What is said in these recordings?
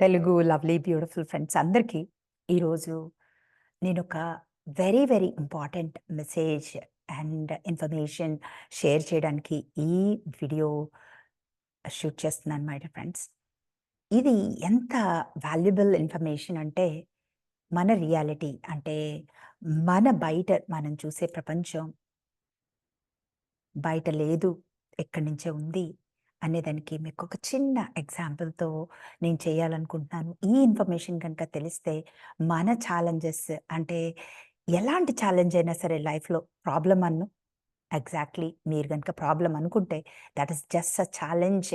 Telugu lovely beautiful friends అందరికీ ఈరోజు నేను ఒక very very important message and information share చేయడానికి ఈ వీడియో షూట్ చేస్తున్నాను మై ఫ్రెండ్స్. ఇది ఎంత వాల్యుబుల్ ఇన్ఫర్మేషన్ అంటే మన రియాలిటీ అంటే మన బయట మనం చూసే ప్రపంచం బయట లేదు ఎక్కడి నుంచే ఉంది అనేదానికి మీకు ఒక చిన్న ఎగ్జాంపుల్తో నేను చేయాలనుకుంటున్నాను. ఈ ఇన్ఫర్మేషన్ కనుక తెలిస్తే మన ఛాలెంజెస్ అంటే ఎలాంటి ఛాలెంజ్ అయినా సరే లైఫ్లో ప్రాబ్లం అన్ను. ఎగ్జాక్ట్లీ మీరు కనుక ప్రాబ్లం అనుకుంటే that is just a challenge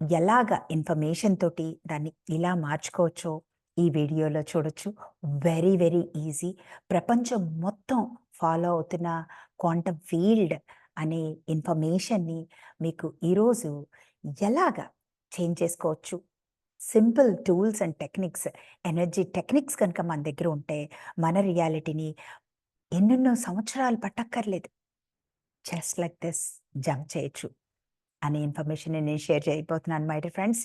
ఎలాగ ఇన్ఫర్మేషన్ తోటి దాన్ని ఇలా మార్చుకోవచ్చో ఈ వీడియోలో చూడొచ్చు. వెరీ వెరీ ఈజీ ప్రపంచం మొత్తం ఫాలో అవుతున్న క్వాంటమ్ ఫీల్డ్ అనే ఇన్ఫర్మేషన్ని మీకు ఈరోజు ఎలాగ చేంజ్ చేసుకోవచ్చు? Simple tools and techniques energy techniques కనుక మన దగ్గర ఉంటే మన రియాలిటీని ఎన్నెన్నో సంవత్సరాలు పట్టక్కర్లేదు. జస్ట్ లైక్ దిస్ జంప్ చేయొచ్చు అనే ఇన్ఫర్మేషన్ నేను షేర్ చేయబోతున్నాను my dear friends.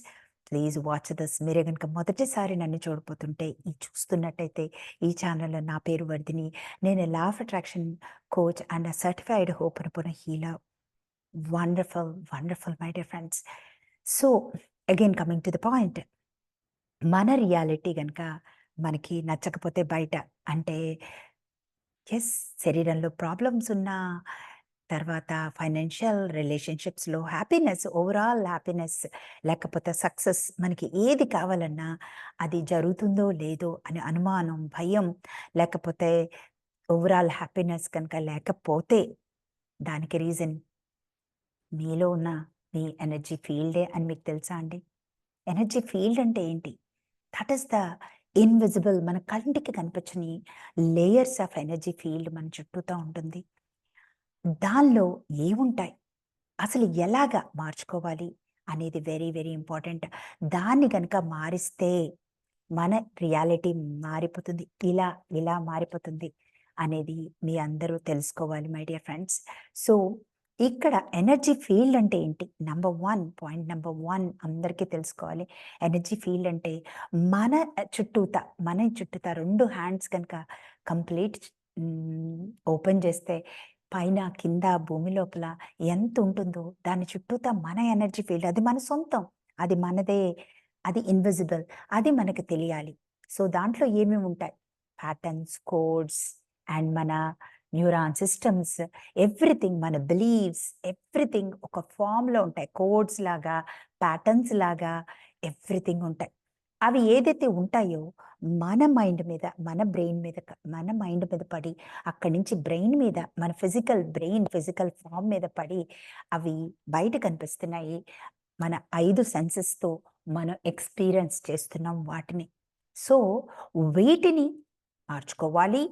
Please watch this మీరే కనుక మొదటిసారి నన్ను చూడబోతుంటే ఈ చూస్తున్నట్టయితే ఈ ఛానల్లో నా పేరు వర్ధిని. నేను law of attraction coach and certified hope అనుకున్న healer wonderful wonderful my dear friends. So again coming to the point. మన రియాలిటీ కనుక మనకి నచ్చకపోతే బయట అంటే ఎస్ శరీరంలో ప్రాబ్లమ్స్ ఉన్నా తర్వాత ఫైనాన్షియల్ రిలేషన్షిప్స్లో హ్యాపీనెస్ ఓవరాల్ హ్యాపీనెస్ లేకపోతే సక్సెస్ మనకి ఏది కావాలన్నా అది జరుగుతుందో లేదో అనే అనుమానం భయం లేకపోతే ఓవరాల్ హ్యాపీనెస్ కనుక లేకపోతే దానికి రీజన్ మీలో ఉన్న మీ ఎనర్జీ ఫీల్డే అని మీకు తెలుసా అండి? ఎనర్జీ ఫీల్డ్ అంటే ఏంటి? దట్ ఈస్ ద ఇన్విజిబుల్ మన కంటికి కనిపించని లేయర్స్ ఆఫ్ ఎనర్జీ ఫీల్డ్ మన చుట్టూతో ఉంటుంది. దానిలో ఏముంటాయి? అసలు ఎలాగ మార్చుకోవాలి అనేది వెరీ వెరీ ఇంపార్టెంట్. దాన్ని కనుక మారిస్తే మన రియాలిటీ మారిపోతుంది. ఇలా ఇలా మారిపోతుంది అనేది మీ అందరూ తెలుసుకోవాలి మై డియర్ ఫ్రెండ్స్. సో ఇక్కడ ఎనర్జీ ఫీల్డ్ అంటే ఏంటి? Number one point number one అందరికీ తెలుసుకోవాలి. ఎనర్జీ ఫీల్డ్ అంటే మన చుట్టూత మన చుట్టూత రెండు హ్యాండ్స్ కనుక కంప్లీట్ ఓపెన్ చేస్తే పైన కింద భూమి లోపల ఎంత ఉంటుందో దాని చుట్టూతా మన ఎనర్జీ ఫీల్డ్ అది మన సొంతం. అది మనదే అది ఇన్విజిబుల్ అది మనకు తెలియాలి. సో దాంట్లో ఏమేమి ఉంటాయి? ప్యాటర్న్స్ కోడ్స్ అండ్ మన న్యూరాన్ సిస్టమ్స్ ఎవ్రీథింగ్ మన బిలీవ్స్ ఎవ్రీథింగ్ ఒక ఫామ్లో ఉంటాయి. కోడ్స్ లాగా ప్యాటర్న్స్ లాగా ఎవ్రీథింగ్ ఉంటాయి. అవి ఏదైతే ఉంటాయో మన మైండ్ మీద మన బ్రెయిన్ మీద మన మైండ్ మీద పడి అక్కడి నుంచి బ్రెయిన్ మీద మన ఫిజికల్ బ్రెయిన్ ఫిజికల్ ఫామ్ మీద పడి అవి బయట కనిపిస్తున్నాయి మన ఐదు సెన్సెస్తో మనం ఎక్స్పీరియన్స్ చేస్తున్నాం వాటిని. సో వీటిని మార్చుకోవాలి.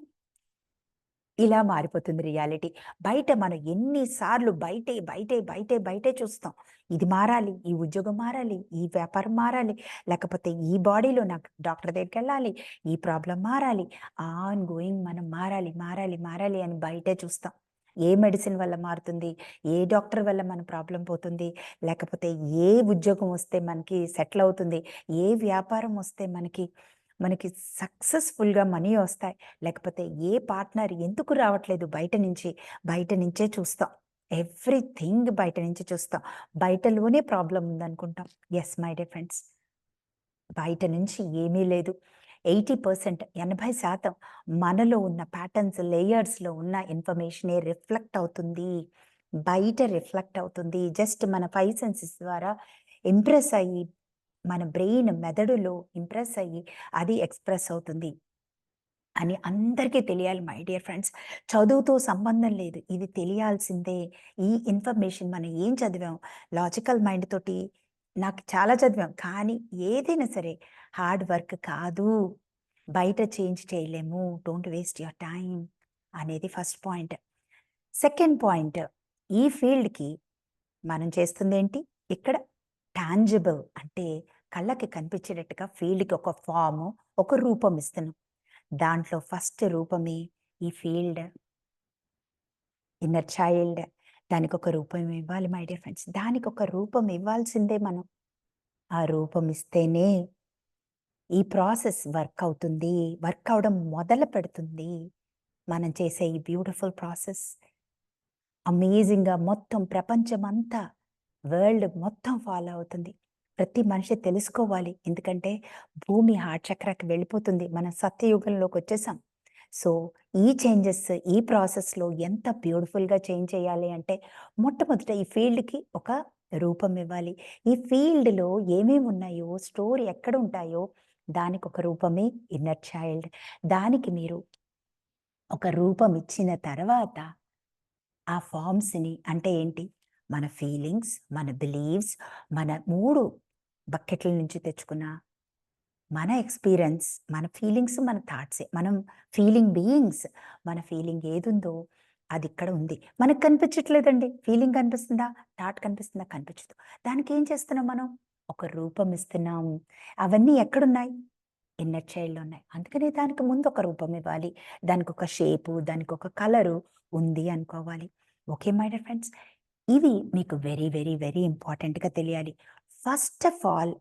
ఇలా మారిపోతుంది రియాలిటీ. బయట మనం ఎన్నిసార్లు బయటే బయటే బయటే బయటే చూస్తాం. ఇది మారాలి ఈ ఉద్యోగం మారాలి ఈ వ్యాపారం మారాలి లేకపోతే ఈ బాడీలో నాకు డాక్టర్ దగ్గరికి వెళ్ళాలి ఈ ప్రాబ్లం మారాలి ఆన్ గోయింగ్ మనం మారాలి మారాలి మారాలి అని బయటే చూస్తాం. ఏ మెడిసిన్ వల్ల మారుతుంది ఏ డాక్టర్ వల్ల మన ప్రాబ్లం పోతుంది లేకపోతే ఏ ఉద్యోగం వస్తే మనకి సెటిల్ అవుతుంది ఏ వ్యాపారం వస్తే మనకి మనకి సక్సెస్ఫుల్గా మనీ వస్తాయి. లేకపోతే ఏ పార్ట్నర్ ఎందుకు రావట్లేదు బయట నుంచి? బయట నుంచే చూస్తాం. ఎవ్రీథింగ్ బయట నుంచి చూస్తాం. బయటలోనే problem ఉందనుకుంటాం. Yes my dear friends. బయట నుంచి ఏమీ లేదు. ఎయిటీ పర్సెంట్ ఎనభై శాతం మనలో ఉన్న ప్యాటర్న్స్ లేయర్స్లో ఉన్న ఇన్ఫర్మేషనే రిఫ్లెక్ట్ అవుతుంది. బయట రిఫ్లెక్ట్ అవుతుంది. జస్ట్ మన ఫైవ్ సెన్సెస్ ద్వారా ఇంప్రెస్ అయ్యి మన బ్రెయిన్ మెదడులో ఇంప్రెస్ అయ్యి అది ఎక్స్ప్రెస్ అవుతుంది అని అందరికీ తెలియాలి మై డియర్ ఫ్రెండ్స్. చదువుతో సంబంధం లేదు. ఇది తెలియాల్సిందే. ఈ ఇన్ఫర్మేషన్ మనం ఏం చదివాం? లాజికల్ మైండ్ తోటి నాకు చాలా చదివాం. కానీ ఏదైనా సరే హార్డ్ వర్క్ కాదు. బయట చేంజ్ చేయలేము. డోంట్ వేస్ట్ యువర్ టైం అనేది ఫస్ట్ పాయింట్. సెకండ్ పాయింట్ ఈ ఫీల్డ్కి మనం చేస్తుంది ఏంటి ఇక్కడ టాంజిబుల్ అంటే కళ్ళకి కనిపించేటట్టుగా ఫీల్డ్కి ఒక ఫాము ఒక రూపం ఇస్తున్నాం దాంట్లో ఫస్ట్ రూపమే ఈ ఫీల్డ్ ఇన్నర్ చైల్డ్ దానికి ఒక రూపం ఇవ్వాలి మై డియర్ ఫ్రెండ్స్ దానికి ఒక రూపం ఇవ్వాల్సిందే మనం ఆ రూపం ఇస్తేనే ఈ ప్రాసెస్ వర్క్ అవుతుంది. వర్క్ అవడం మొదలు పెడుతుంది. మనం చేసే ఈ బ్యూటిఫుల్ ప్రాసెస్. అమేజింగ్‌గా మొత్తం ప్రపంచమంతా వరల్డ్ మొత్తం ఫాలో అవుతుంది. ప్రతి మనిషి తెలుసుకోవాలి. ఎందుకంటే భూమి హార్ట్ చక్రాకి వెళ్ళిపోతుంది. మనం సత్యయుగంలోకొచ్చేసాం. సో, ఈ చేంజెస్ ఈ ప్రాసెస్‌లో ఎంత బ్యూటిఫుల్‌గా చేంజ్ చేయాలి అంటే మొట్టమొదట ఈ ఫీల్డ్‌కి ఒక రూపం ఇవ్వాలి. ఈ ఫీల్డ్‌లో ఏమేమి ఉన్నాయో, స్టోరీ ఎక్కడ ఉంటాయో దానికి ఒక రూపమే ఇన్నర్ చైల్డ్. దానికి మీరు ఒక రూపం ఇచ్చిన తర్వాత ఆ ఫార్మ్స్‌ని అంటే ఏంటి? మన ఫీలింగ్స్, మన బిలీవ్స్, మన మూడు బకెట్ల నుంచి తెచ్చుకున్న మన ఎక్స్‌పీరియన్స్, మన ఫీలింగ్స్, మన థాట్సే. మనం ఫీలింగ్ బీయింగ్స్. మన ఫీలింగ్ ఏదుందో అది ఇక్కడ ఉంది. మనకు కనిపించట్లేదండి. ఫీలింగ్ కనిపిస్తుందా? థాట్ కనిపిస్తుందా? కనిపించదు. దానికి ఏం చేస్తున్నాం మనం? ఒక రూపం ఇస్తున్నాం. అవన్నీ ఎక్కడున్నాయి? ఇన్నర్ చైల్డ్‌లో ఉన్నాయి. అందుకనే దానికి ముందు ఒక రూపం ఇవ్వాలి. దానికొక షేపు, దానికొక కలరు ఉంది అనుకోవాలి. Okay my dear friends. ఇవి మీకు వెరీ, వెరీ, వెరీ ఇంపార్టెంట్‌గా తెలియాలి. ఫస్ట్ ఆఫ్ ఆల్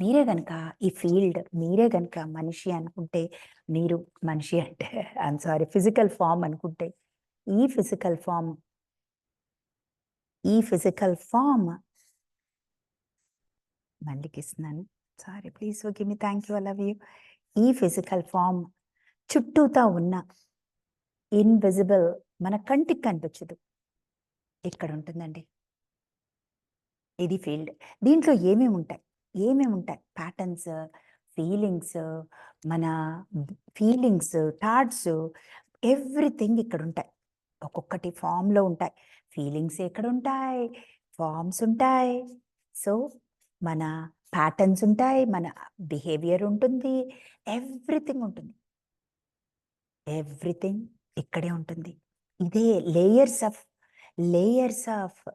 మీరే గనక ఈ ఫీల్డ్ మీరే గనక మనిషి అనుకుంటే, మీరు మనిషి అంటే ఐ సారీ ఫిజికల్ ఫామ్ అనుకుంటే, ఈ ఫిజికల్ ఫార్మ్ ఈ ఫిజికల్ ఫామ్ మళ్ళీ ఇస్తున్నాను sorry please okay me. Thank you. I love you. ఈ ఫిజికల్ ఫామ్ చుట్టూతా ఉన్న ఇన్విజిబుల్ మన కంటికి కనిపించదు. ఇక్కడ ఉంటుందండి. ఇది ఫీల్డ్. దీంట్లో ఏమేమి ఉంటాయి? ఏమేమి ఉంటాయి? ప్యాటర్న్స్, ఫీలింగ్స్, మన ఫీలింగ్స్, థాట్స్ ఎవ్రీథింగ్ ఇక్కడ ఉంటాయి. ఒక్కొక్కటి ఫామ్లో ఉంటాయి. ఫీలింగ్స్ ఎక్కడుంటాయి? ఫామ్స్ ఉంటాయి. సో, మన ప్యాటర్న్స్ ఉంటాయి. మన బిహేవియర్ ఉంటుంది. ఎవ్రీథింగ్ ఉంటుంది. ఎవ్రీథింగ్ ఇక్కడే ఉంటుంది. ఇదే లేయర్స్ ఆఫ్ లేయర్స్ ఆఫ్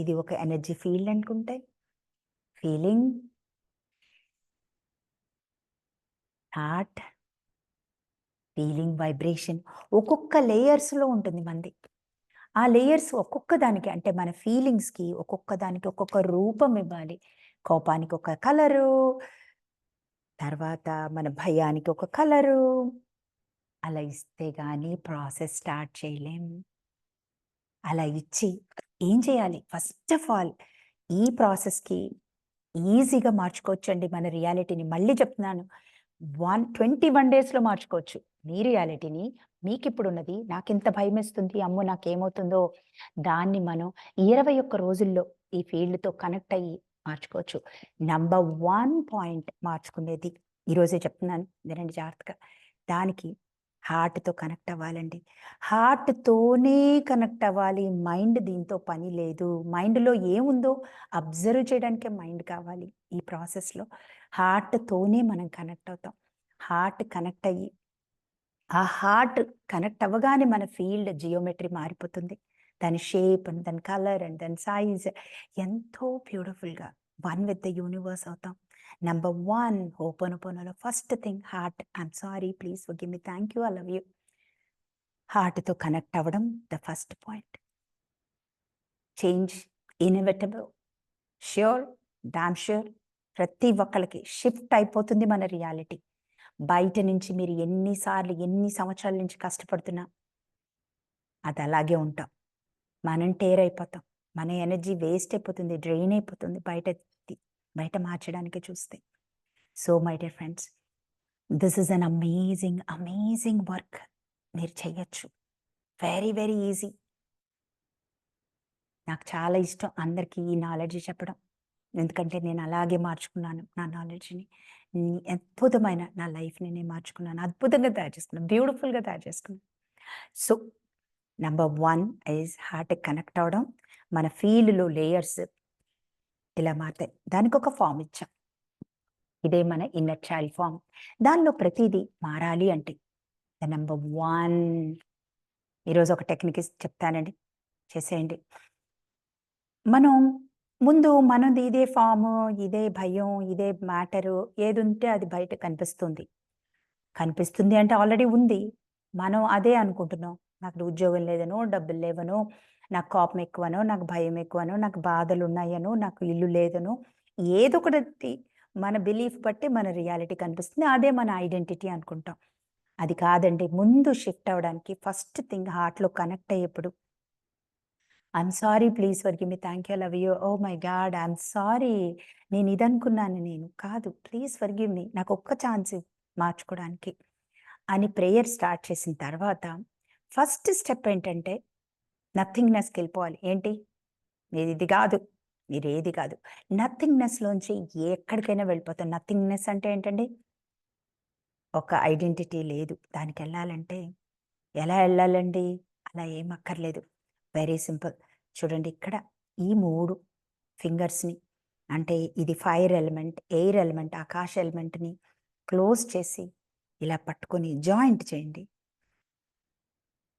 ఇది ఒక ఎనర్జీ ఫీల్డ్ అనుకుంటే, ఫీలింగ్ థాట్ ఫీలింగ్ వైబ్రేషన్ ఒక్కొక్క లేయర్స్‌లో ఉంటుంది మనది. ఆ లేయర్స్ ఒక్కొక్క దానికి అంటే మన ఫీలింగ్స్‌కి ఒక్కొక్క దానికి ఒక్కొక్క రూపం ఇవ్వాలి. కోపానికి ఒక కలరు. తర్వాత మన భయానికి ఒక కలరు. అలా ఇస్తే కానీ ప్రాసెస్ స్టార్ట్ చేయలేం. అలా ఇచ్చి ఏం చేయాలి? ఫస్ట్ ఆఫ్ ఆల్ ఈ ప్రాసెస్‌కి ఈజీగా మార్చుకోవచ్చండి మన రియాలిటీని. మళ్ళీ చెప్తున్నాను. వన్ 21 డేస్‌లో మార్చుకోవచ్చు. మీ రియాలిటీని మీకు ఇప్పుడు ఉన్నది నాకెంత భయం వేస్తుంది అమ్మో! నాకేమవుతుందో దాన్ని మనం 21 రోజుల్లో ఈ ఫీల్డ్‌తో కనెక్ట్ అయ్యి మార్చుకోవచ్చు. నంబర్ వన్ పాయింట్ మార్చుకునేది ఈరోజే చెప్తున్నాను. వినండి జాగ్రత్తగా. దానికి హార్ట్‌తో కనెక్ట్ అవ్వాలండి. హార్ట్‌తోనే కనెక్ట్ అవ్వాలి. మైండ్ దీంతో పని లేదు. మైండ్‌లో ఏముందో అబ్జర్వ్ చేయడానికే మైండ్ కావాలి. ఈ ప్రాసెస్‌లో హార్ట్‌తోనే మనం కనెక్ట్ అవుతాం. హార్ట్ కనెక్ట్ అయ్యి ఆ హార్ట్ కనెక్ట్ అవ్వగానే మన ఫీల్డ్ జియోమెట్రీ మారిపోతుంది. దాని షేప్ అండ్ దాని కలర్ అండ్ దాని సైజ్ ఎంతో బ్యూటిఫుల్‌గా వన్ విత్ ద యూనివర్స్ అవుతాం. Number 1 హోపోనోపోనోలో first thing heart. I sorry please okay me. Thank you. I love you. హార్ట్‌తో connect అవ్వడం the first point. Change inevitable. Sure. Damn sure. ప్రతి ఒక్కరికి shift అయిపోతుంది మన reality. బయట నుంచి మీరు ఎన్నిసార్లు ఎన్ని సంవత్సరాల నుంచి కష్టపడుతున్నా అది అలాగే ఉంటాం. మనం టేర్ అయిపోతాం. మన ఎనర్జీ వేస్ట్ అయిపోతుంది. డ్రైన్ అయిపోతుంది బయట బయట మార్చడానికి చూస్తే. So my dear friends this is an amazing, amazing work. మీరు చేయొచ్చు వెరీ, వెరీ ఈజీ. నాకు చాలా ఇష్టం అందరికీ ఈ నాలెడ్జ్ చెప్పడం. ఎందుకంటే నేను అలాగే మార్చుకున్నాను నా నాలెడ్జ్‌ని. అద్భుతమైన నా లైఫ్‌ని నేను మార్చుకున్నాను. అద్భుతంగా తయారు చేసుకున్నాను. బ్యూటిఫుల్‌గా తయారు చేసుకున్నాను. So, number one is heart connect అవ్వడం. మన ఫీల్డ్‌లో లేయర్స్ ఇలా దానికి ఒక ఫామ్ ఇచ్చాం. ఇదే మన ఇన్నర్ చైల్డ్ ఫార్మ్. దానిలో ప్రతిదీ మారాలి అంటే ద నెంబర్ వన్ ఈరోజు ఒక టెక్నిక్ చెప్తానండి. చేసేయండి. మనం ముందు మనది ఇదే ఫాము ఇదే భయం, ఇదే మ్యాటరు ఏదుంటే అది బయట కనిపిస్తుంది. కనిపిస్తుంది అంటే ఆల్రెడీ ఉంది. మనం అదే అనుకుంటున్నాం. నాకు ఉద్యోగం లేదనో, డబ్బులు లేవనో, నాకు కోపం ఎక్కువనో, నాకు భయం ఎక్కువనో, నాకు బాధలు ఉన్నాయనో నాకు ఇల్లు లేదనో, ఏదొకటి మన బిలీఫ్ బట్టి మన రియాలిటీ కనిపిస్తుంది. అదే మన ఐడెంటిటీ అనుకుంటాం. అది కాదండి. ముందు షిఫ్ట్ అవ్వడానికి ఫస్ట్ థింగ్ హార్ట్‌లో connect అయ్యేప్పుడు I'm sorry please forgive me. Thank you. Love you. Oh my God! I'm sorry. నేను ఇదనుకున్నాను నేను. కాదు. Please forgive me. నాకు ఒక్క ఛాన్స్ మార్చుకోవడానికి. అని ప్రేయర్ స్టార్ట్ చేసిన తర్వాత ఫస్ట్ స్టెప్ ఏంటంటే నథింగ్‌నెస్‌కెళ్ళిపోవాలి. ఏంటి? మీరిది గాదు. మీరేది కాదు. నథింగ్‌నెస్‌లోంచి ఎక్కడికైనా వెళ్ళిపోతాం. నథింగ్‌నెస్ అంటే ఏంటండి? ఒక ఐడెంటిటీ లేదు. దానికి వెళ్ళాలంటే ఎలా వెళ్ళాలండి అలా ఏం అక్కర్లేదు. Very simple. చూడండి ఇక్కడ ఈ మూడు ఫింగర్స్‌ని అంటే ఇది ఫైర్ ఎలిమెంట్, ఎయిర్ ఎలిమెంట్, ఆకాశ ఎలిమెంట్‌ని క్లోజ్ చేసి ఇలా పట్టుకొని జాయింట్ చేయండి.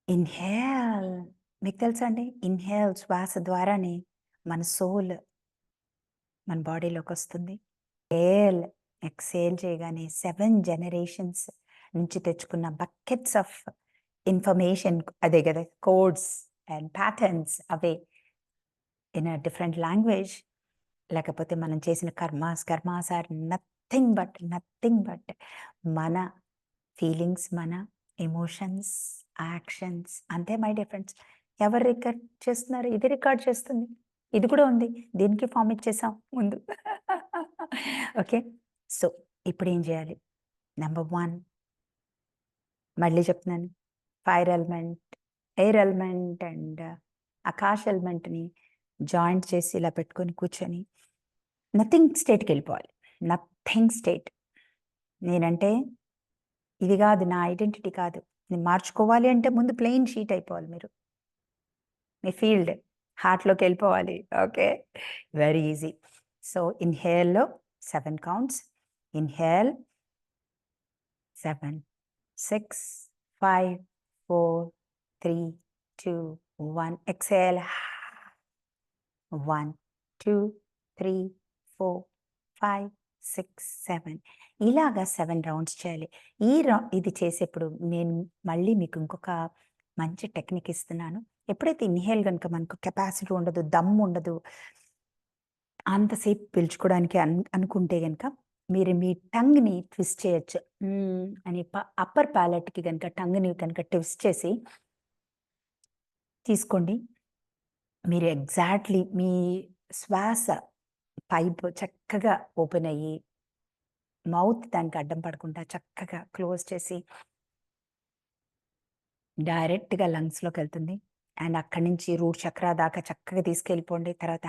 ఇన్‌హేల్ మీకు తెలుసా అండి? ఇన్‌హేల్ శ్వాస ద్వారానే మన సోల్ మన బాడీలోకి వస్తుంది ఏల్ ఎక్సేల్ చేయగానే సెవెన్ జనరేషన్స్ నుంచి తెచ్చుకున్న బకెట్స్ ఆఫ్ ఇన్ఫర్మేషన్ అదే కదా కోడ్స్ అండ్ ప్యాటర్న్స్ అవే. ఇన్ అ డిఫరెంట్ లాంగ్వేజ్ లేకపోతే మనం చేసిన karmas, karmas are nothing but, nothing but మన ఫీలింగ్స్, మన ఎమోషన్స్, యాక్షన్స్ అంతే మై డిఫరెన్స్ ఎవరు రికార్డ్ చేస్తున్నారు? ఇది రికార్డ్ చేస్తుంది. ఇది కూడా ఉంది. దీనికి ఫామ్ ఇచ్చేసాం ముందు. ఓకే. సో, ఇప్పుడేం చేయాలి నెంబర్ వన్ మళ్ళీ చెప్తున్నాను. Fire element, air element and akash ఎలిమెంట్‌ని joint చేసి ఇలా పెట్టుకొని కూర్చొని నథింగ్ స్టేట్‌కెళ్ళిపోవాలి. Nothing state. నేనంటే ఇది కాదు నా ఐడెంటిటీ కాదు. నేను మార్చుకోవాలి అంటే ముందు ప్లెయిన్ షీట్ అయిపోవాలి మీరు. మీ ఫీల్డ్ హార్ట్లోకి వెళ్ళిపోవాలి okay. Very easy. So, ఇన్‌హేల్‌లో seven counts. Inhale seven six five four three two one exhale one two three four five six seven ఇలాగా సెవెన్ రౌండ్స్ చేయాలి. ఈ రౌ ఇది చేసేప్పుడు నేను మళ్ళీ మీకు ఇంకొక మంచి టెక్నిక్ ఇస్తున్నాను. ఎప్పుడైతే ఇన్‌హేల్ గనుక మనకు కెపాసిటీ ఉండదు, దమ్ ఉండదు. అంతసేపు పీల్చుకోవడానికి అన్ అనుకుంటే గనుక మీరు మీ టంగ్‌ని ట్విస్ట్ చేయొచ్చు. అని ప అప్పర్ ప్యాలెట్‌కి గనుక టంగ్‌ని కనుక ట్విస్ట్ చేసి తీసుకోండి. మీరు ఎగ్జాక్ట్‌లీ మీ శ్వాస పైప్ చక్కగా ఓపెన్ అయ్యి మౌత్ దానికి అడ్డం పడకుండా చక్కగా క్లోజ్ చేసి డైరెక్ట్‌గా లంగ్స్‌లోకెళ్తుంది. అండ్ అక్కడి నుంచి రూట్ చక్ర దాకా చక్కగా తీసుకెళ్ళిపోండి. తర్వాత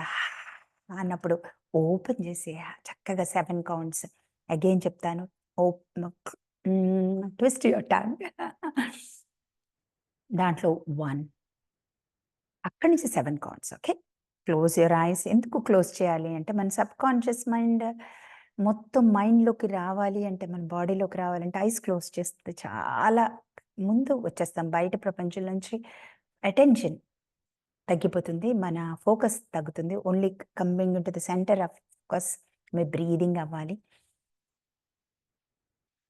అన్నప్పుడు ఓపెన్ చేసి చక్కగా సెవెన్ కౌంట్స్. అగైన్ చెప్తాను. ఓప్ ట్విస్ట్ యువర్ టంగ్. దాంట్లో వన్ అక్కడి నుంచి seven counts. Okay. Close your eyes. ఎందుకు క్లోజ్ చేయాలి అంటే మన సబ్ కాన్షియస్ మైండ్ మొత్తం మైండ్‌లోకి రావాలి అంటే మన బాడీలోకి రావాలంటే ఐస్ క్లోజ్ చేస్తే చాలా ముందు వచ్చేస్తాం. బయట ప్రపంచం నుంచి అటెన్షన్ తగ్గిపోతుంది. మన ఫోకస్ తగ్గుతుంది. Only coming to the centre of focus me breathing అవ్వాలి.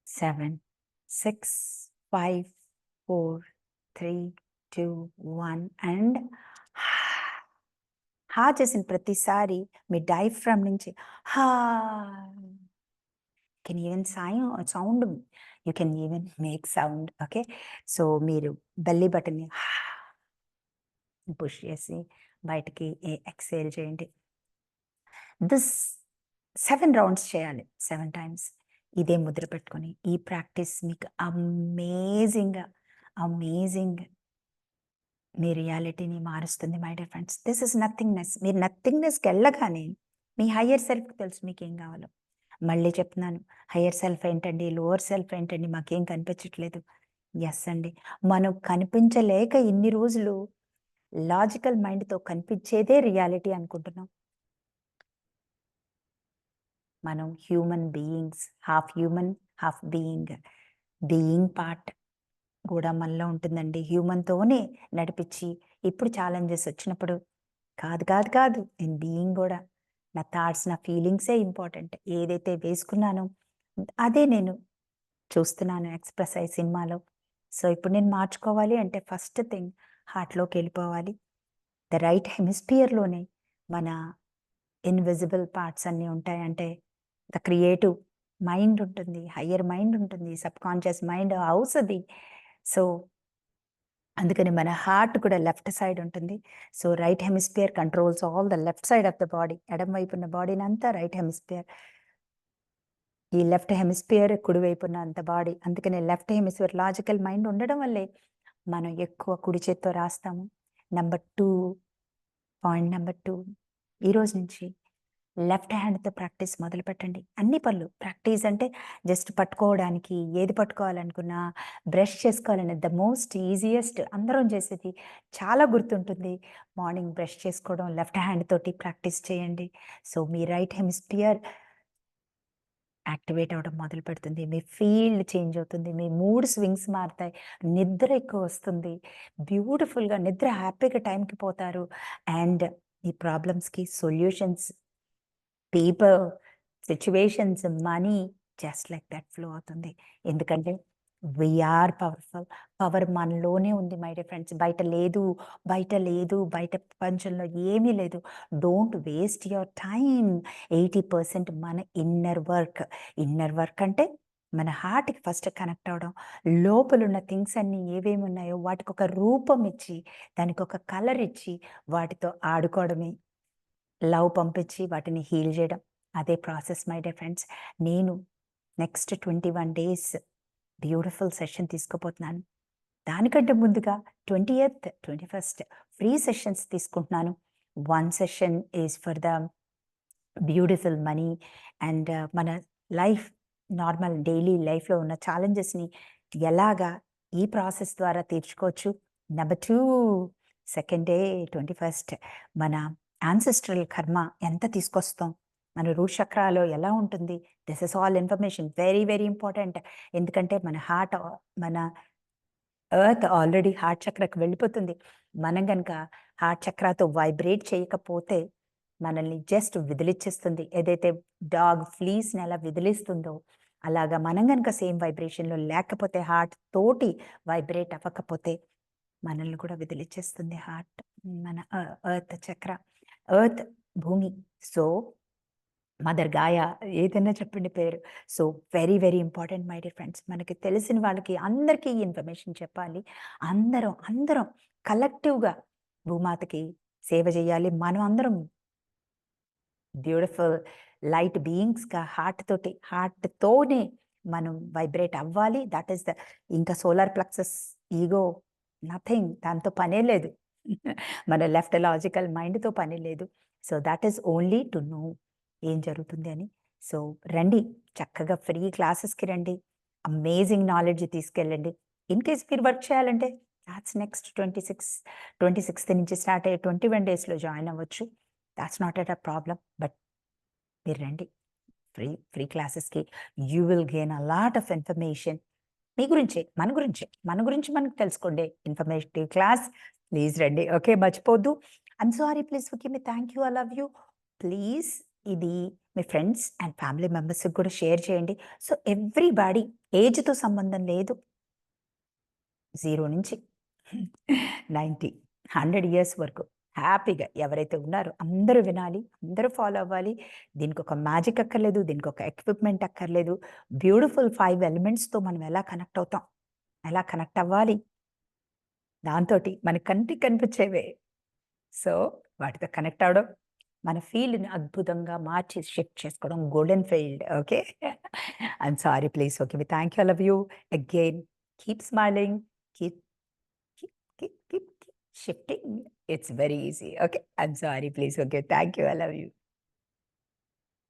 7, 6, 5, 4, 3, 2, 1 అండ్ హా చేసిన ప్రతిసారి మీ డయాఫ్రామ్ నుంచి హా can even some sound you can even make sound. Okay. So, మీరు బెల్లీ బటన్‌ని పుష్ చేసి బయటికి ఎక్సేల్ చేయండి. దిస్ సెవెన్ రౌండ్స్ చేయాలి. Seven times. ఇదే ముద్ర పెట్టుకొని ఈ ప్రాక్టీస్ మీకు అమేజింగ్‌గా, అమేజింగ్ మీ రియాలిటీని మారుస్తుంది my dear friends. This is nothingness. మీరు నథింగ్నెస్కి వెళ్ళగానే మీ హయ్యర్ సెల్ఫ్‌కి తెలుసు మీకు ఏం కావాలో. మళ్ళీ చెప్తున్నాను. హయ్యర్ సెల్ఫ్ ఏంటండి? లోవర్ సెల్ఫ్ ఏంటండి? మాకేం కనిపించట్లేదు. ఎస్ అండి. మనం కనిపించలేక ఇన్ని రోజులు లాజికల్ మైండ్‌తో కనిపించేదే రియాలిటీ అనుకుంటున్నాం. మనం human beings. Half human, half being. Being part కూడా మనలో ఉంటుందండి. హ్యూమన్‌తోనే నడిపించి ఇప్పుడు ఛాలెంజెస్ వచ్చినప్పుడు కాదు, కాదు, కాదు. నేను బీయింగ్ కూడా నా థాట్స్, నా ఫీలింగ్సే ఇంపార్టెంట్. ఏదైతే వేసుకున్నానో అదే నేను చూస్తున్నాను ఎక్స్‌ప్రెస్ అయ్యి సినిమాలో. సో, ఇప్పుడు నేను మార్చుకోవాలి అంటే ఫస్ట్ థింగ్ హార్ట్లోకి వెళ్ళిపోవాలి. ద రైట్ హెమిస్పియర్లోనే మన ఇన్విజిబుల్ పార్ట్స్ అన్నీ ఉంటాయి. అంటే ద క్రియేటివ్ మైండ్ ఉంటుంది హయ్యర్ మైండ్ ఉంటుంది సబ్కాన్షియస్ మైండ్ హౌస్ అది సో అందుకని మన హార్ట్ కూడా లెఫ్ట్ సైడ్ ఉంటుంది. So right hemisphere controls all the left side of the body. ఎడం వైపు ఉన్న బాడీని అంతా రైట్ హెమిస్పియర్ ఈ లెఫ్ట్ హెమిస్పియర్ కుడివైపు ఉన్న అంత బాడీ. అందుకని లెఫ్ట్ హెమిస్పియర్ లాజికల్ మైండ్ ఉండడం వల్లే మనం ఎక్కువ కుడి చేత్తో రాస్తాము. Number two point number two ఈరోజు నుంచి లెఫ్ట్ హ్యాండ్తో ప్రాక్టీస్ మొదలు పెట్టండి. అన్ని పనులు ప్రాక్టీస్ అంటే జస్ట్ పట్టుకోవడానికి ఏది పట్టుకోవాలనుకున్నా బ్రష్ చేసుకోవాలని ద మోస్ట్ ఈజియెస్ట్ అందరం చేసేది చాలా గుర్తుంటుంది. మార్నింగ్ బ్రష్ చేసుకోవడం లెఫ్ట్ హ్యాండ్ తోటి ప్రాక్టీస్ చేయండి. సో మీ రైట్ హెమిస్పియర్ యాక్టివేట్ అవ్వడం మొదలు పెడుతుంది. మీ ఫీల్డ్ చేంజ్ అవుతుంది. మీ మూడ్ స్వింగ్స్ మారుతాయి. నిద్ర ఎక్కువ వస్తుంది. బ్యూటిఫుల్గా నిద్ర హ్యాపీగా టైంకి పోతారు. అండ్ ఈ ప్రాబ్లమ్స్కి solutions people situations money just like that flow అవుతుంది. ఎందుకంటే వీఆర్ పవర్ఫుల్ పవర్ మనలోనే ఉంది మై డియర్ ఫ్రెండ్స్ బయట లేదు బయట లేదు బయట ప్రపంచంలో ఏమీ లేదు. Don't waste your time eighty percent మన ఇన్నర్ వర్క్ ఇన్నర్ వర్క్ అంటే మన హార్ట్కి ఫస్ట్ కనెక్ట్ అవడం. లోపల ఉన్న థింగ్స్ అన్నీ ఏవేమి ఉన్నాయో వాటికి ఒక రూపం ఇచ్చి దానికి ఒక కలర్ ఇచ్చి వాటితో ఆడుకోవడమే. లవ్ పంపించి వాటిని హీల్ చేయడం. అదే ప్రాసెస్ మై డియర్ ఫ్రెండ్స్ నేను next twenty one days beautiful session తీసుకోబోతున్నాను. దానికంటే ముందుగా twenty eighth twenty first free sessions తీసుకుంటున్నాను. One session is for the beautiful money and uh, మన లైఫ్ నార్మల్ డైలీ లైఫ్లో ఉన్న ఛాలెంజెస్ని ఎలాగా ఈ ప్రాసెస్ ద్వారా తీర్చుకోవచ్చు. Number two second day twenty first మన యాన్సెస్ట్రల్ కర్మ ఎంత తీసుకొస్తాం? మన రూట్ చక్రాలో ఎలా ఉంటుంది? This is all information very very important ఎందుకంటే మన హార్ట్ మన ఎర్త్ ఆల్రెడీ హార్ట్ చక్రకు వెళ్ళిపోతుంది. మనం కనుక హార్ట్ చక్రాతో వైబ్రేట్ చేయకపోతే మనల్ని జస్ట్ విదిలిచ్చేస్తుంది. ఏదైతే డాగ్ ఫ్లీస్ని ఎలా విదిలిస్తుందో అలాగా మనం కనుక సేమ్ వైబ్రేషన్లో లేకపోతే హార్ట్ తోటి వైబ్రేట్ అవ్వకపోతే మనల్ని కూడా విదిలిచ్చేస్తుంది హార్ట్ మన ఎర్త్ చక్ర. ఎర్త్ భూమి. సో మదర్ గాయ ఏదైనా చెప్పండి పేరు. So very very important my dear friends. మనకి తెలిసిన వాళ్ళకి అందరికీ ఈ ఇన్ఫర్మేషన్ చెప్పాలి. అందరం అందరం కలెక్టివ్గా భూమాతకి సేవ చేయాలి. మనం అందరం బ్యూటిఫుల్ లైట్ బీయింగ్స్గా హార్ట్ తోటి హార్ట్తోనే మనం వైబ్రేట్ అవ్వాలి. దట్ ఈస్ ద ఇంకా సోలార్ ప్లక్సెస్ ఈగో నథింగ్. దాంతో పనే లేదు. మన లెఫ్ట్ లాజికల్ మైండ్తో పని లేదు. So that is only to know. ఏం జరుగుతుంది అని. సో రండి చక్కగా ఫ్రీ క్లాసెస్కి రండి అమేజింగ్ నాలెడ్జ్ తీసుకెళ్ళండి. ఇన్ కేస్ మీరు వర్క్ చేయాలంటే that's next twenty six twenty sixth నుంచి స్టార్ట్ అయ్యే ట్వంటీ వన్ డేస్లో జాయిన్ అవ్వచ్చు. That's not at a problem but మీరు రండి. ఫ్రీ ఫ్రీ క్లాసెస్కి you will gain a lot of information. మీ గురించే మన గురించే మన గురించి మనకు తెలుసుకోండి. ఇన్ఫర్మేటివ్ క్లాస్ ప్లీజ్ రండి ఓకే మర్చిపోద్దు. I'm sorry please okay me thank you I love you. Please ఇది మీ ఫ్రెండ్స్ అండ్ ఫ్యామిలీ మెంబర్స్కి కూడా షేర్ చేయండి. సో ఎవ్రీబాడీ ఏజ్తో సంబంధం లేదు. జీరో నుంచి నైంటీ హండ్రెడ్ ఇయర్స్ వరకు హ్యాపీగా ఎవరైతే ఉన్నారో అందరూ వినాలి అందరూ ఫాలో అవ్వాలి. దీనికి ఒక మ్యాజిక్ అక్కర్లేదు దీనికి ఒక ఎక్విప్మెంట్ అక్కర్లేదు. బ్యూటిఫుల్ ఫైవ్ ఎలిమెంట్స్తో మనం ఎలా కనెక్ట్ అవుతాం? ఎలా కనెక్ట్ అవ్వాలి? దాంతో మన కంటికి కనిపించేవే. సో వాటితో కనెక్ట్ అవడం మన ఫీల్డ్ని అద్భుతంగా మార్చి షిఫ్ట్ చేసుకోవడం golden field okay I'm sorry please okay we thank you all you again keep smiling keep keep keep shifting it's very easy okay I'm sorry please okay thank you I love you